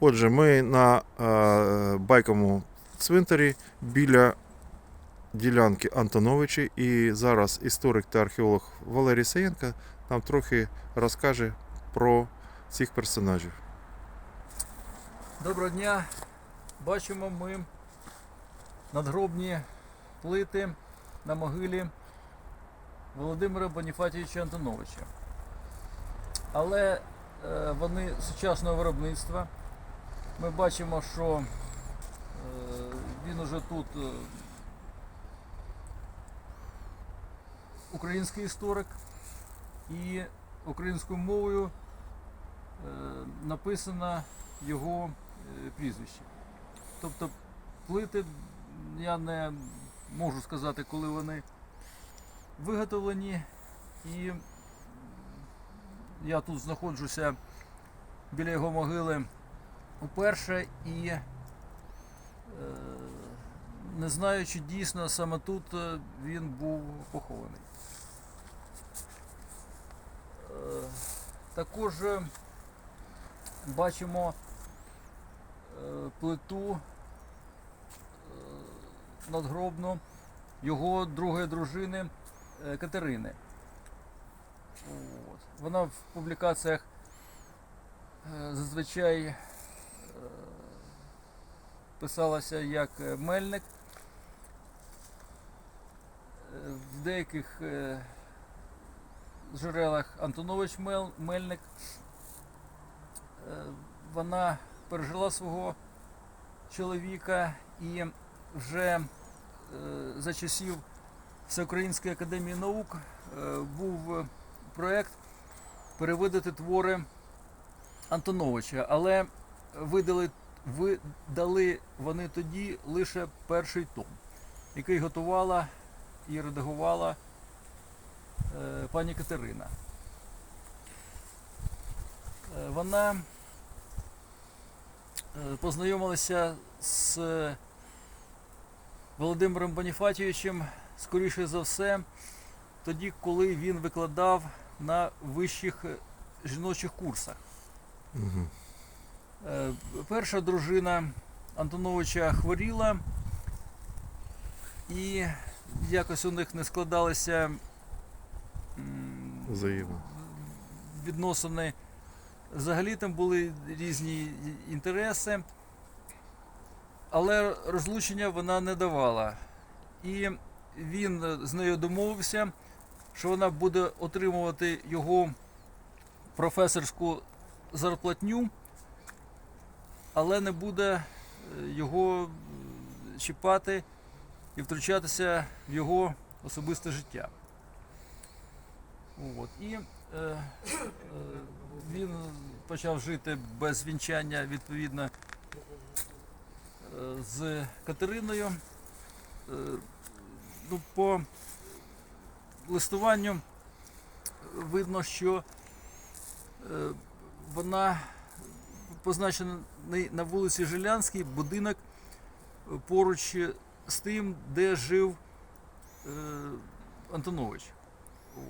Отже, ми на е, байковому цвинтарі біля ділянки Антоновичі, і зараз історик та археолог Валерій Саєнко нам трохи розкаже про цих персонажів. Доброго дня. Бачимо ми надгробні плити на могилі Володимира Боніфатійовича Антоновича. Але е, вони сучасного виробництва. Ми бачимо, що е, він уже тут е, український історик і українською мовою е, написано його прізвище. Тобто плити я не можу сказати, коли вони виготовлені. І я тут знаходжуся біля його могили уперше і е, не знаю, чи дійсно саме тут е, він був похований. Е, Також бачимо плиту надгробну його другої дружини Катерини. Вона в публікаціях зазвичай писалася як е, Мельник. Е, В деяких е, джерелах Антонович Мельник. Е, Вона пережила свого чоловіка і вже е, за часів Всеукраїнської академії наук е, був е, проєкт перевидати твори Антоновича, але видали, видали вони тоді лише перший том, який готувала і редагувала е, пані Катерина. Е, Вона е, познайомилася з Володимиром Боніфатійовичем, скоріше за все, тоді, коли він викладав на вищих е, жіночих курсах. Угу. Е, Перша дружина Антоновича хворіла, і якось у них не складалися Взаємно. відносини. Взагалі там були різні інтереси, але розлучення вона не давала. І він з нею домовився, що вона буде отримувати його професорську зарплатню, але не буде е, його чіпати і втручатися в його особисте життя. От. І е, е, він почав жити без вінчання відповідно е, з Катериною. Е, ну, по листуванню видно, що е, вона позначена на вулиці Жилянській будинок е, поруч з тим, де жив е, Антонович.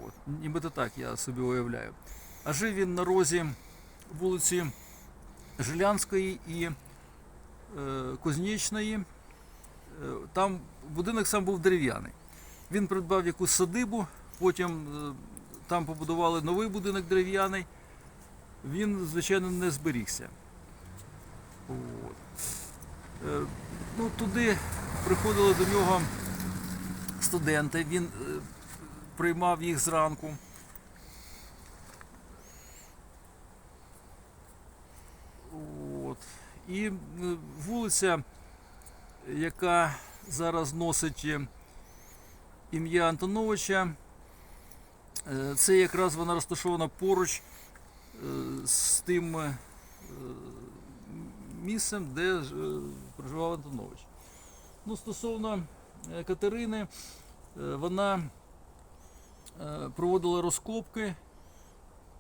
От. Нібито так я собі уявляю. А жив він на розі вулиці Жилянської і е, Кузнечної. Е, Там будинок сам був дерев'яний. Він придбав якусь садибу, потім е, там побудували новий будинок дерев'яний. Він, звичайно, не зберігся. От. Е, Ну, туди приходили до нього студенти. Він е, приймав їх зранку. От. І е, вулиця, яка зараз носить ім'я Антоновича, це якраз вона розташована поруч з тим місцем, де е, проживав Антонович. Ну, стосовно е, Катерини, е, вона проводила розкопки,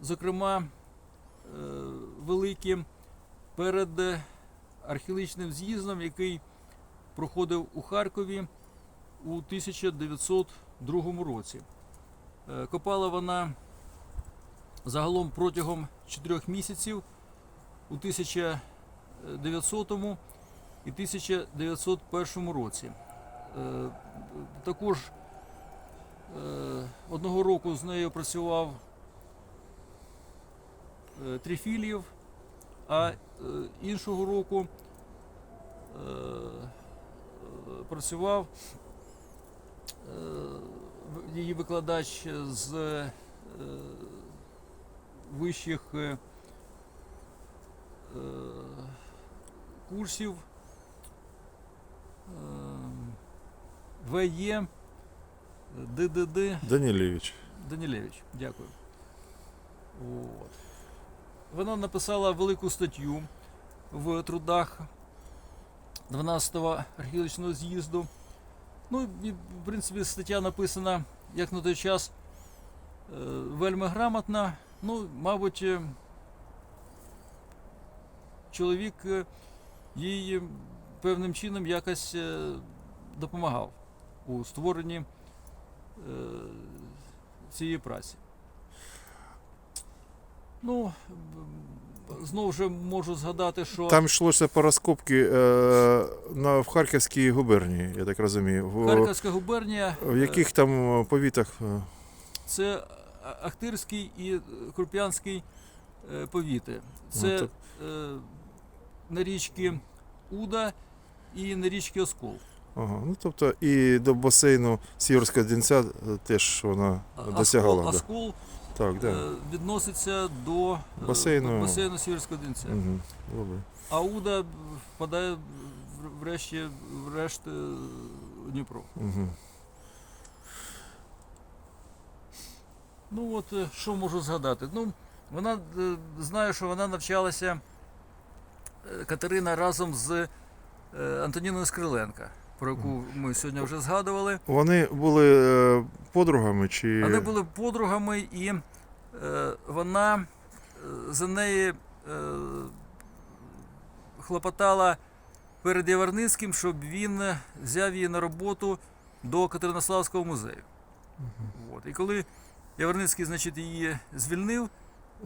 зокрема, великі перед археологічним з'їздом, який проходив у Харкові у 1902 році. Копала вона загалом протягом 4 місяців у 1000 1900 і 1901 році. Е, Також е, одного року з нею працював е, а е, іншого року працював її викладач з вищих курсів е, ВЕ, ДДД Данілєвич. Данілевич. Дякую. От. Вона написала велику статтю в трудах 12-го археологічного з'їзду. Ну, і, в принципі, стаття написана, як на той час, е, вельми грамотно. Ну, мабуть, е, чоловік е, їй певним чином якось е, допомагав у створенні е, цієї праці. Ну, знову ж можу згадати, що Там йшлося по розкопки е, на, в Харківській губернії, я так розумію. В, Харківська губернія в е, яких там повітах? е, це Ахтирський і е, Круп'янський е, повіти. Це Ну, е, на річки Уда і на річки Оскол. Ага, ну тобто і до басейну Сіверського Дінця е, теж вона досягала. Оскол, да. Оскол Так, да. е, відноситься до е, Басейну. басейну Сіверського Дінця. Угу. Добре. А Уда впадає в- врешті врешт Дніпро. Угу. Ну от що можу згадати? Ну, вона знаю, що вона навчалася Катерина разом з е, Антоніною Скриленка, про яку ми сьогодні вже згадували. Вони були е, подругами чи. Вони були подругами, і е, вона за неї хлопотала перед Яворницьким, щоб він взяв її на роботу до Катеринославського музею. От. І коли Яворницький, значить, її звільнив,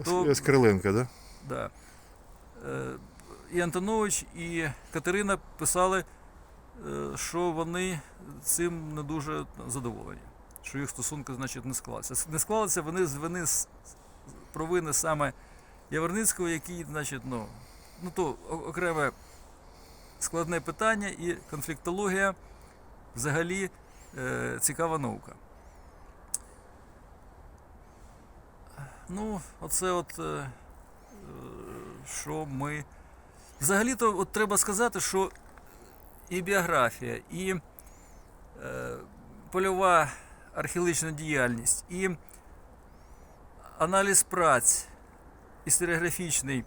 то- З Криленка, да? Да. І Антонович, і Катерина писали, е, що вони цим не дуже задоволені, що їх стосунки, значить, не склалися. Не склалися вони з вини з провини саме Яворницького, який, значить, ну, ну то окреме складне питання і конфліктологія взагалі е, цікава наука. Ну, оце от. е, е, що ми. Взагалі-то от треба сказати, що і біографія, і е, польова археологічна діяльність, і аналіз праць історіографічний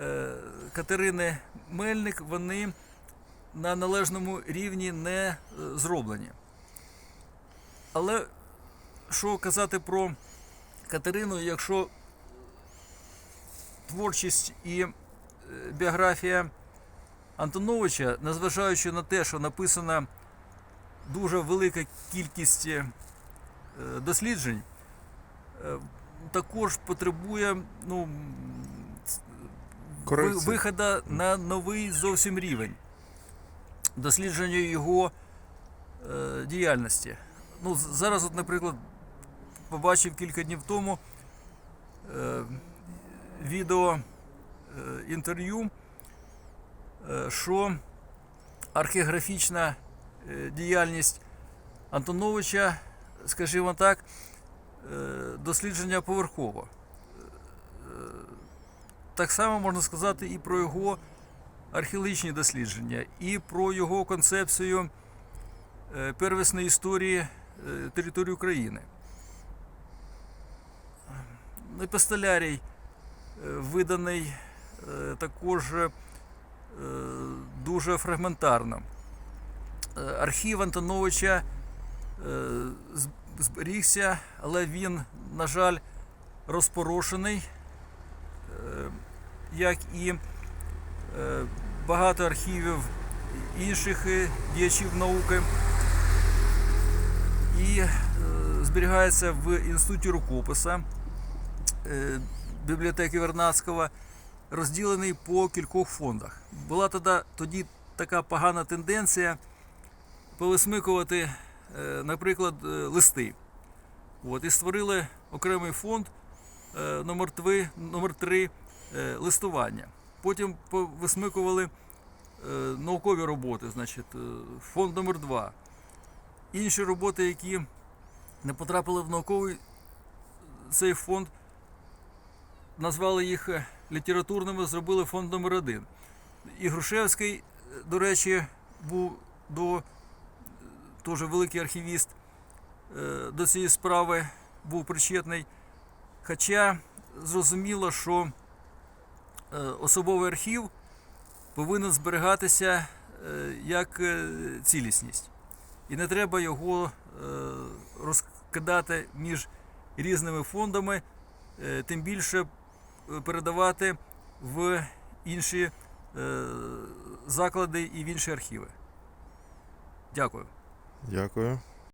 е, Катерини Мельник, вони на належному рівні не е, зроблені. Але що казати про Катерину, якщо творчість і біографія Антоновича, незважаючи на те, що написана дуже велика кількість е, досліджень, е, також потребує ну, виходу на новий зовсім рівень дослідження його е, діяльності. Ну, зараз, от, наприклад, побачив кілька днів тому е, відео інтерв'ю, е, що археографічна е, діяльність Антоновича, скажімо так, е, дослідження поверхово. Е, Так само можна сказати і про його археологічні дослідження, і про його концепцію е, первісної історії е, території України. Епистолярій е, виданий е, також е, дуже фрагментарно. Е, Архів Антоновича е, зберігся, але він, на жаль, розпорошений, е, як і е, багато архівів інших е, діячів науки. І е, зберігається в інституті рукописа е, бібліотеки Вернадського. Розділений по кількох фондах. Була тоді, тоді така погана тенденція повисмикувати, е, наприклад, е, листи. От, і створили окремий фонд е, номер 3, номер 3 е, листування. Потім висмикували наукові роботи, значить, фонд номер 2 Інші роботи, які не потрапили в науковий цей фонд, назвали їх літературними, зробили фонд номер 1 І Грушевський, до речі, був до теж великий архівіст е, до цієї справи був причетний. Хоча зрозуміло, що е, особовий архів повинен зберігатися е, як цілісність. І не треба його розкидати між різними фондами, тим більше передавати в інші е, заклади і в інші архіви. Дякую. Дякую.